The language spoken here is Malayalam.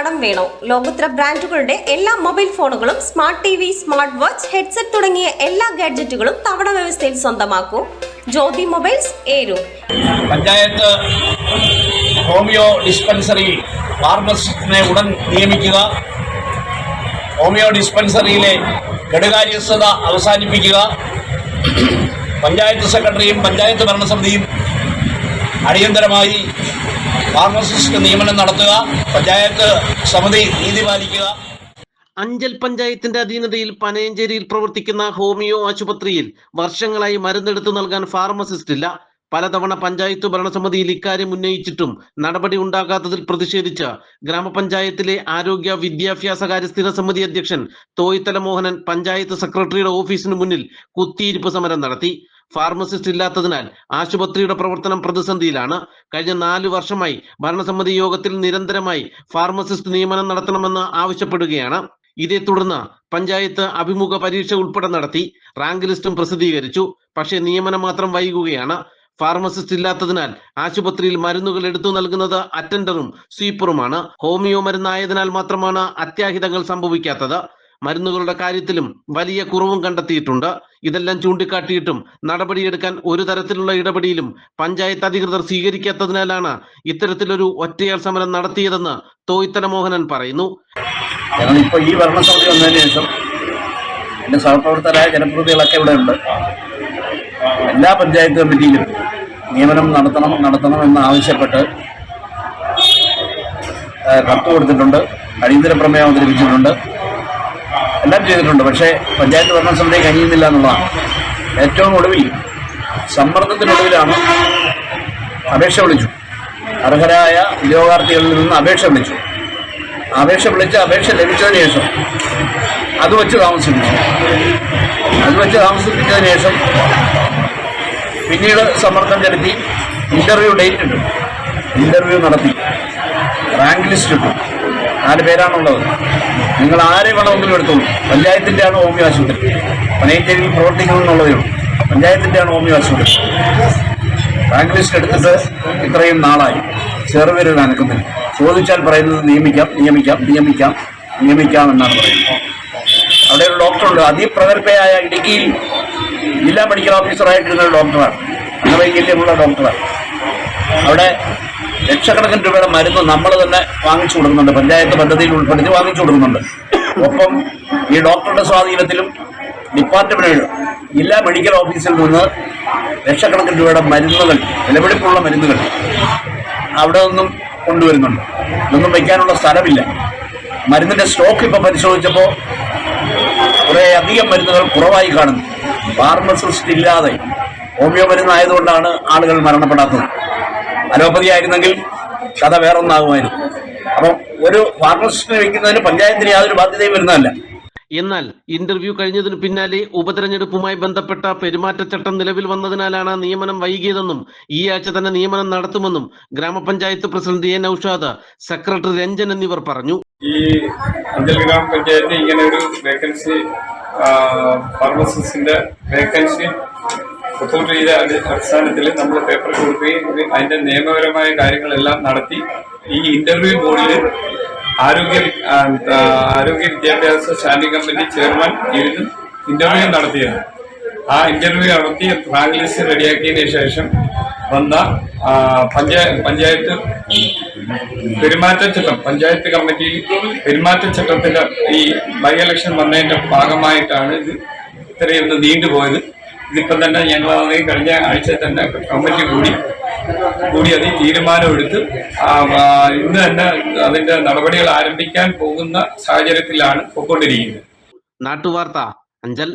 കടം വേണോ? ലോകോത്തര ബ്രാൻഡുകളുടെ എല്ലാ മൊബൈൽ ഫോണുകളും smart T V smart watch headset തുടങ്ങിയ എല്ലാ ഗാഡ്ജറ്റുകളും തവണ വ്യവസ്ഥയിൽ സ്വന്തമാക്കൂ. ജ്യോതി മൊബൈൽസ് ഏരു. പഞ്ചായത്ത് ഹോമിയോ ഡിസ്പെൻസറി ഫാർമസിസ്റ്റിനെ ഉടൻ നിയമിക്കുക. ഹോമിയോ ഡിസ്പെൻസറിയിലെ കെടുകാര്യസ്ഥത അവസാനിപ്പിക്കുക. പഞ്ചായത്ത് സെക്രട്ടറിയും പഞ്ചായത്ത് ഭരണസമിതിയും അടിയന്തരമായി ഫാർമസിസ്റ്റ് നിയമനം നടത്തുക പഞ്ചായത്ത് സമിതി നീതി പാലിക്കുക. അഞ്ചൽ പഞ്ചായത്തിന്റെ അധീനതയിൽ പനയഞ്ചേരിയിൽ പ്രവർത്തിക്കുന്ന ഹോമിയോ ആശുപത്രിയിൽ വർഷങ്ങളായി മരുന്നെടുത്തു നൽകാൻ ഫാർമസിസ്റ്റ് ഇല്ല. പലതവണ പഞ്ചായത്ത് ഭരണസമിതിയിൽ ഇക്കാര്യം ഉന്നയിച്ചിട്ടും നടപടി ഉണ്ടാകാത്തതിൽ പ്രതിഷേധിച്ച ഗ്രാമപഞ്ചായത്തിലെ ആരോഗ്യ വിദ്യാഭ്യാസകാര്യ സ്ഥിര സമിതി അധ്യക്ഷൻ തോയ്ത്തല മോഹനൻ പഞ്ചായത്ത് സെക്രട്ടറിയുടെ ഓഫീസിന് മുന്നിൽ കുത്തിയിരിപ്പ് സമരം നടത്തി. ഫാർമസിസ്റ്റ് ഇല്ലാത്തതിനാൽ ആശുപത്രിയുടെ പ്രവർത്തനം പ്രതിസന്ധിയിലാണ്. കഴിഞ്ഞ നാല് വർഷമായി ഭരണസമിതി യോഗത്തിൽ നിരന്തരമായി ഫാർമസിസ്റ്റ് നിയമനം നടത്തണമെന്ന് ആവശ്യപ്പെടുകയാണ്. ഇതേ തുടർന്ന് പഞ്ചായത്ത് അഭിമുഖ പരീക്ഷ ഉൾപ്പെടെ നടത്തി റാങ്ക് ലിസ്റ്റും പ്രസിദ്ധീകരിച്ചു. പക്ഷേ നിയമനം മാത്രം വൈകുകയാണ്. ഫാർമസിസ്റ്റ് ഇല്ലാത്തതിനാൽ ആശുപത്രിയിൽ മരുന്നുകൾ എടുത്തു നൽകുന്നത് അറ്റൻഡറും സ്വീപ്പറുമാണ്. ഹോമിയോ മരുന്നായതിനാൽ മാത്രമാണ് അത്യാഹിതങ്ങൾ സംഭവിക്കാത്തത്. മരുന്നുകളുടെ കാര്യത്തിലും വലിയ കുറവും കണ്ടെത്തിയിട്ടുണ്ട്. ഇതെല്ലാം ചൂണ്ടിക്കാട്ടിയിട്ടും നടപടിയെടുക്കാൻ ഒരു തരത്തിലുള്ള ഇടപെടിയിലും പഞ്ചായത്ത് അധികൃതർ സ്വീകരിക്കാത്തതിനാലാണ് ഇത്തരത്തിലൊരു ഒറ്റയാൾ സമരം നടത്തിയതെന്ന് തോയ്ത്തല മോഹനൻ പറയുന്നു. ഇപ്പോൾ ഈ ഭരണസമിതി വന്നതിന് ശേഷം എന്റെ സഹപ്രവർത്തകരായ ജനപ്രതിനിധികളൊക്കെ ഇവിടെ ഉണ്ട് എല്ലാ പഞ്ചായത്ത് കമ്മിറ്റിയിലും നിയമനം നടത്തണം നടത്തണം എന്ന് ആവശ്യപ്പെട്ട് കത്ത് കൊടുത്തിട്ടുണ്ട്. അടിയന്തര പ്രമേയം അവതരിപ്പിച്ചിട്ടുണ്ട്. എല്ലാം ചെയ്തിട്ടുണ്ട്. പക്ഷേ പഞ്ചായത്ത് ഭരണസമിതി കഴിയുന്നില്ല എന്നുള്ളതാണ്. ഏറ്റവും ഒടുവിൽ സമ്മർദ്ദത്തിനൊടുവിലാണ് അപേക്ഷ വിളിച്ചു. അർഹരായ ഉദ്യോഗാർത്ഥികളിൽ നിന്ന് അപേക്ഷ വിളിച്ചു. അപേക്ഷ വിളിച്ച് അപേക്ഷ ലഭിച്ചതിന് ശേഷം അത് വെച്ച് താമസിപ്പിച്ചു. അത് വെച്ച് താമസിപ്പിച്ചതിന് ശേഷം പിന്നീട് സമ്മർദ്ദം ചെലുത്തി ഇന്റർവ്യൂ ഡേറ്റ് ഇട്ടു. ഇന്റർവ്യൂ നടത്തി. റാങ്ക് ലിസ്റ്റ് ഇട്ടു. നാല് പേരാണുള്ളത്. നിങ്ങൾ ആരെ വേണമെങ്കിലും എടുത്തോളൂ. പഞ്ചായത്തിന്റെയാണ് ഹോമിയോ ആശുപത്രി പനയഞ്ചേരിയിൽ പ്രവർത്തിക്കുന്നു എന്നുള്ളതേ ഉള്ളൂ. പഞ്ചായത്തിന്റെ ആണ് ഹോമിയോ ആശുപത്രി റാങ്ക് ലിസ്റ്റ് എടുത്തിട്ട് ഇത്രയും നാളായി. ചെറുപേരിൽ അനക്കുന്നില്ല ചോദിച്ചാൽ പറയുന്നത് നിയമിക്കാം നിയമിക്കാം നിയമിക്കാം നിയമിക്കാം എന്നാണ് പറയുന്നത്. അവിടെ ഒരു ഡോക്ടറുണ്ട്. അതിപ്രഗത്ഭയായ ഇടുക്കിയിൽ ജില്ലാ മെഡിക്കൽ ഓഫീസറായിട്ടിരുന്ന ഒരു ഡോക്ടറാണ്. അംഗവൈകല്യമുള്ള ഡോക്ടറാണ്. അവിടെ ലക്ഷക്കണക്കിന് രൂപയുടെ മരുന്ന് നമ്മൾ തന്നെ വാങ്ങിച്ചു കൊടുക്കുന്നുണ്ട്. പഞ്ചായത്ത് പദ്ധതിയിൽ ഉൾപ്പെടുത്തി വാങ്ങിച്ചു കൊടുക്കുന്നുണ്ട്. ഒപ്പം ഈ ഡോക്ടറുടെ സ്വാധീനത്തിലും ഡിപ്പാർട്ട്മെന്റ് ജില്ലാ മെഡിക്കൽ ഓഫീസിൽ നിന്ന് ലക്ഷക്കണക്കിന് രൂപയുടെ മരുന്നുകൾ വിലപിടിപ്പുള്ള മരുന്നുകൾ അവിടെ നിന്നും കൊണ്ടുവരുന്നുണ്ട്. ഇതൊന്നും വയ്ക്കാനുള്ള സ്ഥലമില്ല. മരുന്നിന്റെ സ്റ്റോക്ക് ഇപ്പൊ പരിശോധിച്ചപ്പോൾ കുറേ അധികം മരുന്നുകൾ കുറവായി കാണുന്നു. ഫാർമസിസ്റ്റ് ഇല്ലാതെ ഹോമിയോ മരുന്നായതുകൊണ്ടാണ് ആളുകൾ മരണപ്പെടാത്തത്. അലോപ്പതി ആയിരുന്നെങ്കിൽ കഥ വേറൊന്നാകുമായിരുന്നു. അപ്പം ഒരു ഫാർമസിസ്റ്റിനെ വെക്കുന്നതിന് പഞ്ചായത്തിന് യാതൊരു ബാധ്യതയും വരുന്നതല്ല. എന്നാൽ ഇന്റർവ്യൂ കഴിഞ്ഞതിന് പിന്നാലെ ഉപതെരഞ്ഞെടുപ്പുമായി ബന്ധപ്പെട്ട പെരുമാറ്റച്ചട്ടം നിലവിൽ വന്നതിനാലാണ് നിയമനം വൈകിയതെന്നും ഈ ആഴ്ച തന്നെ നിയമനം നടത്തുമെന്നും ഗ്രാമപഞ്ചായത്ത് president A Noushad secretary Ranjan എന്നിവർ പറഞ്ഞു. ഈ അഞ്ചൽ ഗ്രാമപഞ്ചായത്ത് ഇങ്ങനെ ഒരു വേക്കൻസി ഫാർമസിസ്റ്റിന്റെ വേക്കൻസി ചെയ്ത അടിസ്ഥാനത്തിൽ നമ്മൾ പേപ്പർ കൊടുക്കുകയും അതിന്റെ നിയമപരമായ കാര്യങ്ങളെല്ലാം നടത്തി ഈ ഇന്റർവ്യൂ ബോർഡിൽ ആരോഗ്യ ആരോഗ്യ വിദ്യാഭ്യാസ സ്റ്റാൻഡിംഗ് കമ്മിറ്റി ചെയർമാൻ ഇരുന്ന് ഇന്റർവ്യൂ നടത്തിയത്. ആ ഇന്റർവ്യൂ നടത്തി ലിസ്റ്റ് റെഡിയാക്കിയതിന് ശേഷം വന്ന പഞ്ചായത്ത് പഞ്ചായ പഞ്ചായത്ത് പെരുമാറ്റച്ചട്ടം പഞ്ചായത്ത് കമ്മിറ്റിയിൽ പെരുമാറ്റച്ചട്ടത്തിന്റെ ഈ ബൈ ഇലക്ഷൻ വന്നതിന്റെ ഭാഗമായിട്ടാണ് ഇത് ഇത്രയൊന്ന് നീണ്ടുപോയത്. ഇതിപ്പം തന്നെ ഞങ്ങൾ കഴിഞ്ഞ ആഴ്ച തന്നെ കമ്മിറ്റി കൂടി കൂടി അതിൽ തീരുമാനമെടുത്ത് ഇന്ന് തന്നെ അതിന്റെ നടപടികൾ ആരംഭിക്കാൻ പോകുന്ന സാഹചര്യത്തിലാണ് പോയിക്കൊണ്ടിരിക്കുന്നത്. നാട്ടുവാർത്ത അഞ്ചൽ.